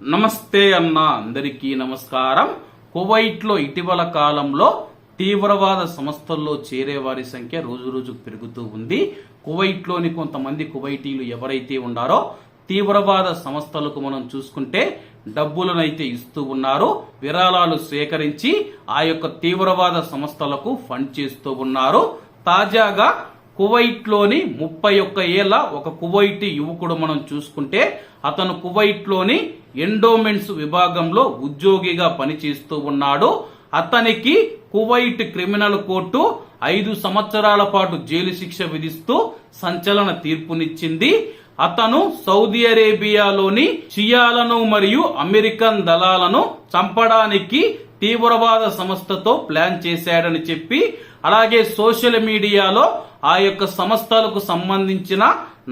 నమస్తే అన్న అందరికీ నమస్కారం. కువైట్లో ఇటీవల కాలంలో తీవ్రవాద సంస్థల్లో చేరే వారి సంఖ్య రోజు రోజుకు పెరుగుతూ ఉంది. కువైట్లోని కొంతమంది కువైటీలు ఎవరైతే ఉన్నారో తీవ్రవాద సంస్థలకు మనం చూసుకుంటే డబ్బులనైతే ఇస్తూ ఉన్నారు. విరాళాలు సేకరించి ఆ యొక్క తీవ్రవాద సంస్థలకు ఫండ్ చేస్తూ ఉన్నారు. తాజాగా కువైట్లోని ముప్పై ఒక్క ఏళ్ళ ఒక కువైట్ యువకుడు మనం చూసుకుంటే అతను కువైట్లోని ఎండోమెంట్స్ విభాగంలో ఉద్యోగిగా పనిచేస్తూ ఉన్నాడు. అతనికి కువైట్ క్రిమినల్ కోర్టు ఐదు సంవత్సరాల పాటు జైలు శిక్ష విధిస్తూ సంచలన తీర్పునిచ్చింది. అతను సౌదీ అరేబియాలోని షియాలను మరియు అమెరికన్ దళాలను చంపడానికి తీవ్రవాద సంస్థతో ప్లాన్ చేశాడని చెప్పి అలాగే సోషల్ మీడియాలో ఆ యొక్క సంస్థలకు సంబంధించిన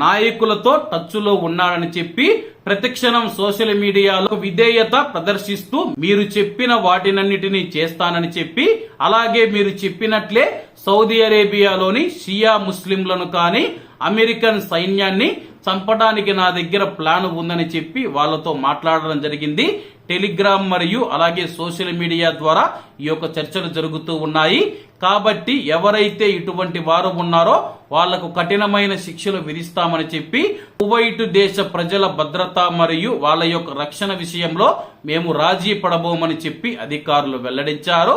నాయకులతో టచ్లో ఉన్నాడని చెప్పి ప్రతిక్షణం సోషల్ మీడియాలో విధేయత ప్రదర్శిస్తూ మీరు చెప్పిన వాటినన్నిటినీ చేస్తానని చెప్పి అలాగే మీరు చెప్పినట్లే సౌదీ అరేబియాలోని షియా ముస్లింలను కానీ అమెరికన్ సైన్యాన్ని చంపడానికి నా దగ్గర ప్లాన్ ఉందని చెప్పి వాళ్ళతో మాట్లాడడం జరిగింది. టెలిగ్రామ్ మరియు అలాగే సోషల్ మీడియా ద్వారా ఈ యొక్క చర్చలు జరుగుతూ ఉన్నాయి. కాబట్టి ఎవరైతే ఇటువంటి వారు ఉన్నారో వాళ్ళకు కఠినమైన శిక్షలు విధిస్తామని చెప్పి కువైట్ దేశ ప్రజల భద్రత మరియు వాళ్ళ యొక్క రక్షణ విషయంలో మేము రాజీ పడబోమని చెప్పి అధికారులు వెల్లడించారు.